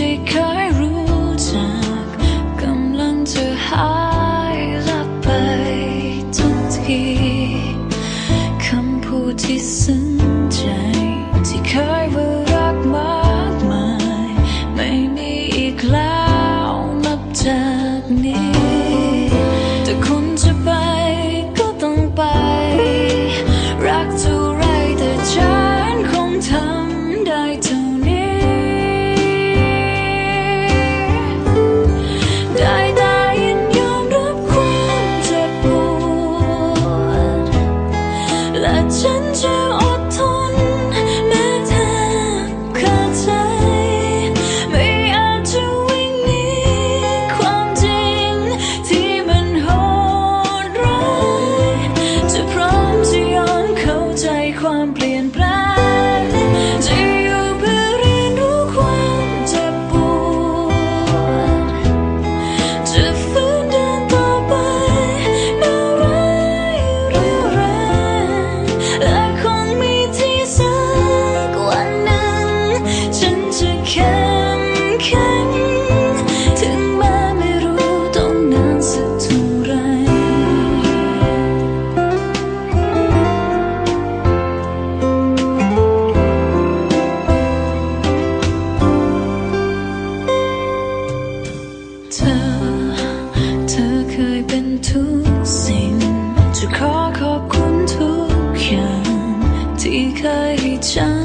ที่เคยรู้จักกำลังจะหายลับไปทุกทีคำพูดที่ซึ้งใจที่เคยว่า 真你可以将